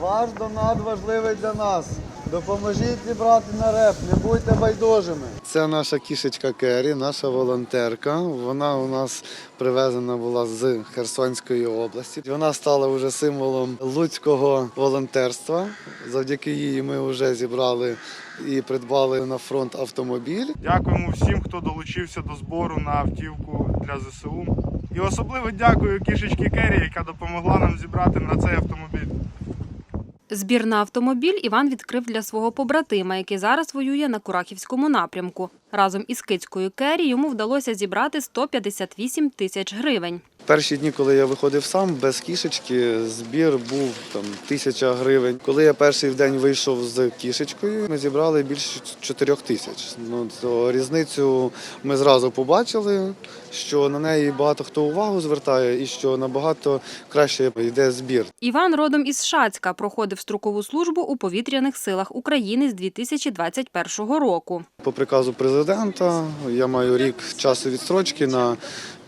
Ваш донат важливий для нас. Допоможіть зібрати на реп, не будьте байдужими. Це наша кішечка Кері, наша волонтерка. Вона у нас привезена була з Херсонської області. Вона стала вже символом луцького волонтерства. Завдяки їй ми вже зібрали і придбали на фронт автомобіль. Дякуємо всім, хто долучився до збору на автівку для ЗСУ. І особливо дякую кішечці Кері, яка допомогла нам зібрати на цей автомобіль. Збір на автомобіль Іван відкрив для свого побратима, який зараз воює на Курахівському напрямку. Разом із кицькою Кері йому вдалося зібрати 158 тисяч гривень. Перші дні, коли я виходив сам без кішечки, збір був там тисяча гривень. Коли я перший день вийшов з кішечкою, ми зібрали більше чотирьох тисяч. Ну то різницю ми зразу побачили, що на неї багато хто увагу звертає, і що набагато краще йде збір. Іван родом із Шацька проходив строкову службу у повітряних силах України з 2021 року. По приказу президента я маю рік часу відстрочки на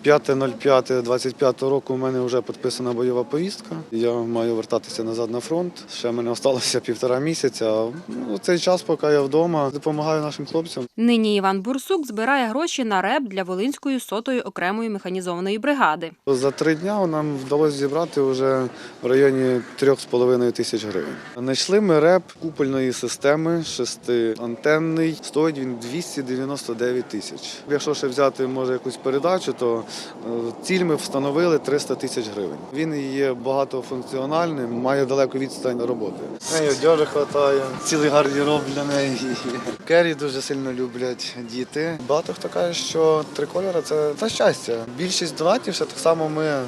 5.05.25 року у мене вже підписана бойова повістка. Я маю вертатися назад на фронт. Ще мене залишилося півтора місяця. Ну, цей час, поки я вдома, допомагаю нашим хлопцям. Нині Іван Бурсук збирає гроші на реп для Волинської сотої окремої механізованої бригади. За три дня нам вдалося зібрати вже в районі 3,5 тисяч гривень. Знайшли ми реп купольної системи, шестиантенний. Стоїть він 299 тисяч. Якщо ще взяти може якусь передачу, то ціль ми встановили 300 тисяч гривень. Він є багатофункціональним, має далеку відстань роботи. Неї одежі вистачає, цілий гардероб для неї. Кері дуже сильно люблять діти. Багато хто каже, що три кольори це, це щастя. Більшість донатів все так само ми е,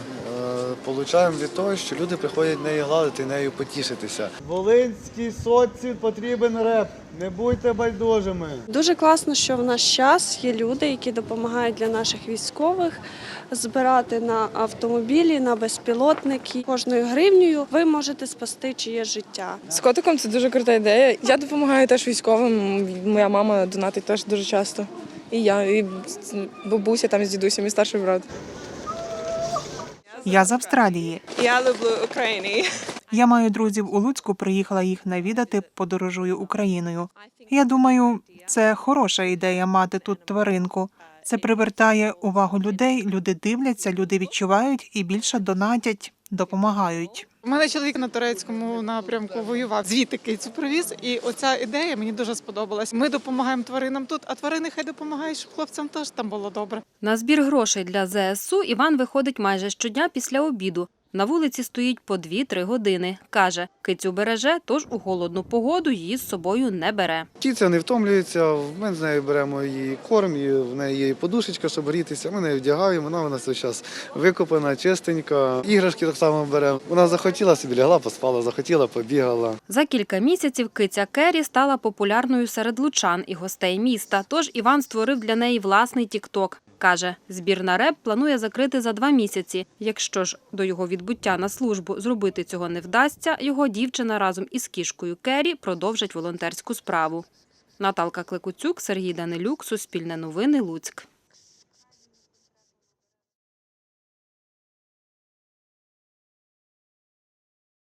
получаємо від того, що люди приходять неї гладити, нею потішитися. Волинській соці потрібен реп. Не будьте байдужими. Дуже класно, що в наш час є люди, які допомагають для наших військових збирати на автомобілі, на безпілотники. Кожною гривнею ви можете спасти чиє життя. З котиком це дуже крута ідея. Я допомагаю теж військовим. Моя мама донатить теж дуже часто. І я, і бабуся там з дідусем, і старший брат. Я з Австралії. Я люблю Україну. Я маю друзів у Луцьку, приїхала їх навідати, подорожую Україною. Я думаю, це хороша ідея мати тут тваринку. Це привертає увагу людей. Люди дивляться, люди відчувають і більше донатять, допомагають. У мене чоловік на турецькому напрямку воював. Звідти кицю привіз, і оця ідея мені дуже сподобалась. Ми допомагаємо тваринам тут, а тварини хай допомагають, щоб хлопцям теж там було добре. На збір грошей для ЗСУ Іван виходить майже щодня після обіду. На вулиці стоїть по 2-3 години. Каже, кицю береже, тож у холодну погоду її з собою не бере. Птиця не втомлюється, ми з нею беремо її корм, і в неї є і подушечка, щоб грітися. Ми нею вдягаємо, вона у нас весь час викопана, чистенька. Іграшки так само беремо. Вона захотіла собі лягла, поспала, захотіла, побігала. За кілька місяців киця Кері стала популярною серед лучан і гостей міста. Тож Іван створив для неї власний тікток. Каже, збір на реп планує закрити за два місяці. Якщо ж до його відбуття на службу зробити цього не вдасться, його дівчина разом із кішкою Кері продовжать волонтерську справу. Наталка Кликуцюк, Сергій Данилюк, Суспільне новини, Луцьк.